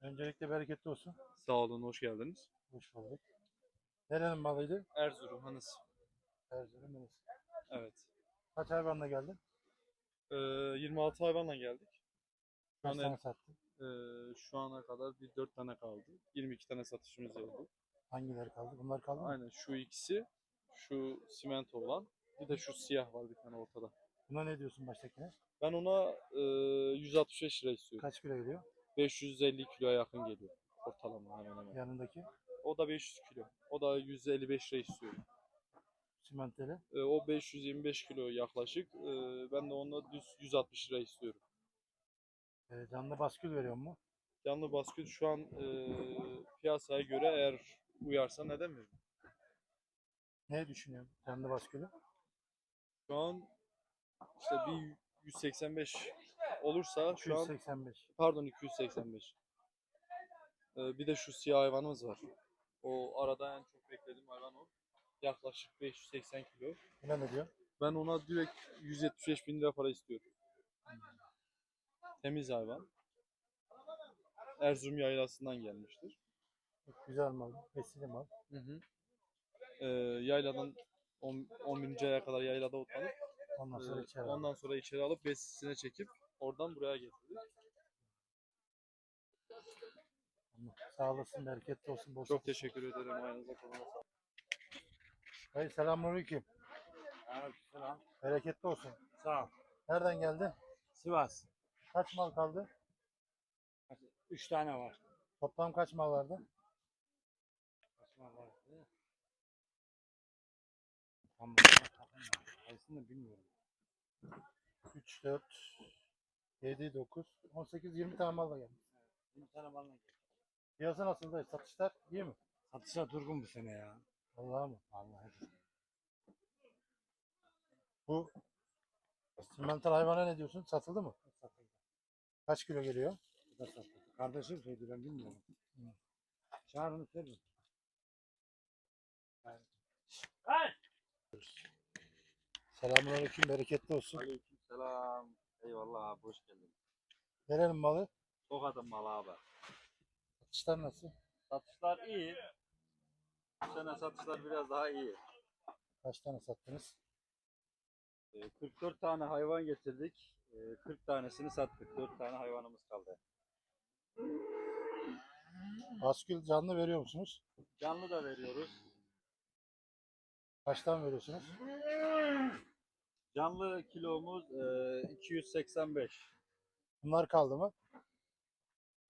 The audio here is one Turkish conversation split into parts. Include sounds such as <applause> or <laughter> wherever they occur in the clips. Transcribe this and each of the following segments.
Öncelikle bereketli olsun. Sağ olun, hoş geldiniz. Hoş bulduk. Nerenin malıydı? Erzurum, Hanız. Erzurum Melis. Evet. Kaç hayvanla geldin? Ee, 26 hayvanla geldik. Kaç Hani- tane sattın? Ee, şu ana kadar bir 4 tane kaldı. 22 tane satışımız oldu. Hangileri kaldı? Bunlar kaldı mı? Aynen şu ikisi, şu simento olan, bir de şu siyah var bir tane ortada. Buna ne diyorsun baştakine? Ben ona e, 165 lira istiyorum. Kaç kilo geliyor? 550 kiloya yakın geliyor ortalama hemen hemen. Yanındaki O da 500 kilo. O da 155 lira istiyorum. simenteli. Ee, o 525 kilo yaklaşık. Ee, ben de ona düz 160 lira istiyorum. Ee, canlı baskül veriyor mu? Canlı baskül şu an e, piyasaya göre eğer uyarsa neden mi? Ne düşünüyorsun canlı baskülü? Şu an işte bir 185 olursa şu an 285. pardon 285. Ee, bir de şu siyah hayvanımız var. O arada en çok beklediğim hayvan o. Yaklaşık 580 kilo. Buna ne diyor? Ben ona direkt 175 bin lira para istiyorum. Temiz hayvan. Erzurum yaylasından gelmiştir. Çok güzel mal. Besili mal. Hı hı. Ee, yayladan 10, 11. aya kadar yaylada otlanıp Ondan sonra e, içeri. ondan sonra içeri alıp besisine çekip oradan buraya getirdik. Tamam. Sağ olasın. Bereketli olsun. Bol Çok teşekkür ederim. Ayağınıza koluna sağlık. Hayır selamünaleyküm. Selam. Bereketli olsun. Sağ ol. Nereden geldi? Sivas. Kaç mal kaldı? Üç tane var. Toplam kaç mal vardı? Kaçma var. Tam sayısını <laughs> bilmiyorum. 3, 4, 7, 9, 18, 20 tane mal da geldi. Bir tane bana gel. Piyasa nasıl da satışlar iyi mi? Satışa durgun bu sene ya. Allah'a mı? Vallahi. Bu simental hayvana ne diyorsun? Satıldı mı? Satıldı. Kaç kilo geliyor? Bu da satıldı. Kardeşim söyledi ben bilmiyorum. Çağırın söyleyin. Selamünaleyküm, bereketli olsun. Aleykümselam. Eyvallah abi hoş geldin. Verelim malı. Tokat'ın malı abi. Satışlar nasıl? Satışlar iyi. Bu sene satışlar biraz daha iyi. Kaç tane sattınız? Ee, 44 tane hayvan getirdik. Ee, 40 tanesini sattık. 4 tane hayvanımız kaldı. Baskül canlı veriyor musunuz? Canlı da veriyoruz. Kaçtan veriyorsunuz? Canlı kilomuz e, 285. Bunlar kaldı mı?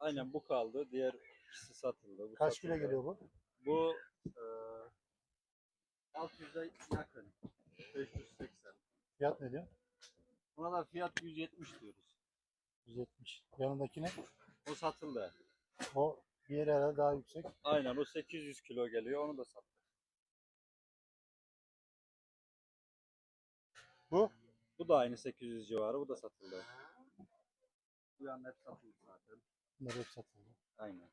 Aynen bu kaldı. Diğer ikisi satıldı. Bu Kaç kilo satıldı. geliyor bu? Bu e, 600'e yakın. 580. Fiyat ne diyor? Buna da fiyat 170 diyoruz. 170. Yanındaki ne? O satıldı. O diğeri herhalde daha yüksek. Aynen o 800 kilo geliyor. Onu da sattık. Bu? Bu da aynı 800 civarı. Bu da satıldı. Bu yan hep satıldı zaten. Bunlar hep satıldı. Aynen.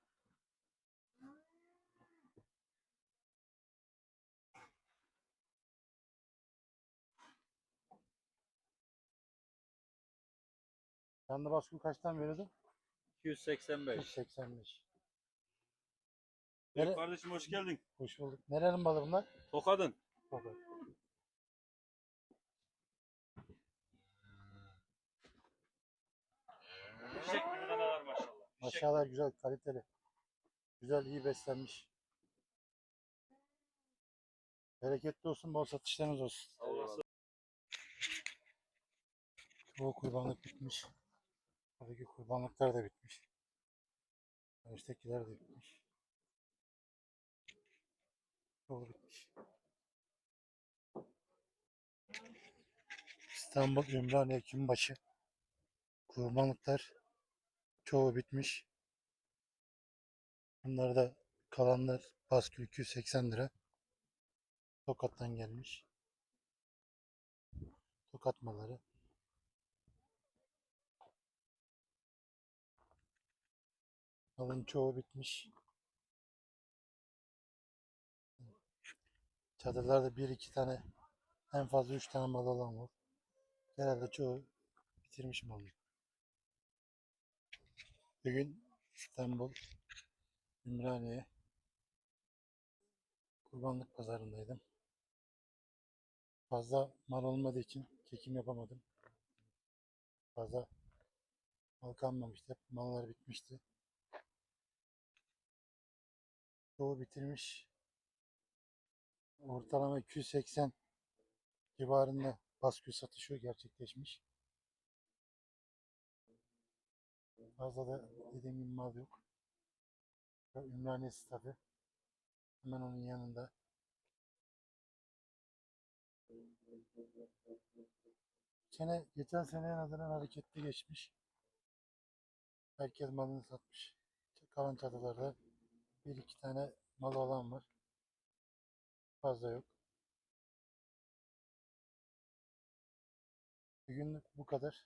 Canlı baskül kaçtan veriyordu? 285. 185. Evet Nere- kardeşim hoş geldin. Hoş bulduk. Nerenin malı bunlar? Tokadın. Baba. Maşallah güzel, kaliteli. Güzel, iyi beslenmiş. Bereketli olsun, bol satışlarınız olsun. Sağ olasın. Çoğu kurbanlık bitmiş. Tabii ki kurbanlıklar da bitmiş. Önümüzdekiler de bitmiş. Çoğu bitmiş. İstanbul Ümraniye Kimbaşı. Kurbanlıklar çoğu bitmiş. Bunlar da kalanlar baskı 280 lira. Tokat'tan gelmiş. Tokat malları. Malın çoğu bitmiş. Çadırlarda bir iki tane en fazla üç tane mal olan var. Genelde çoğu bitirmiş malını. Bugün İstanbul Ümraniye kurbanlık pazarındaydım. Fazla mal olmadığı için çekim yapamadım. Fazla mal kalmamıştı. Mallar bitmişti. Çoğu bitirmiş. Ortalama 280 civarında baskü satışı gerçekleşmiş. Fazla da dediğim gibi mal yok. Ümraniye stadı. Hemen onun yanında. Sene, geçen sene en azından hareketli geçmiş. Herkes malını satmış. Kalan çadırlarda bir iki tane mal olan var. Fazla yok. Bugünlük bu kadar.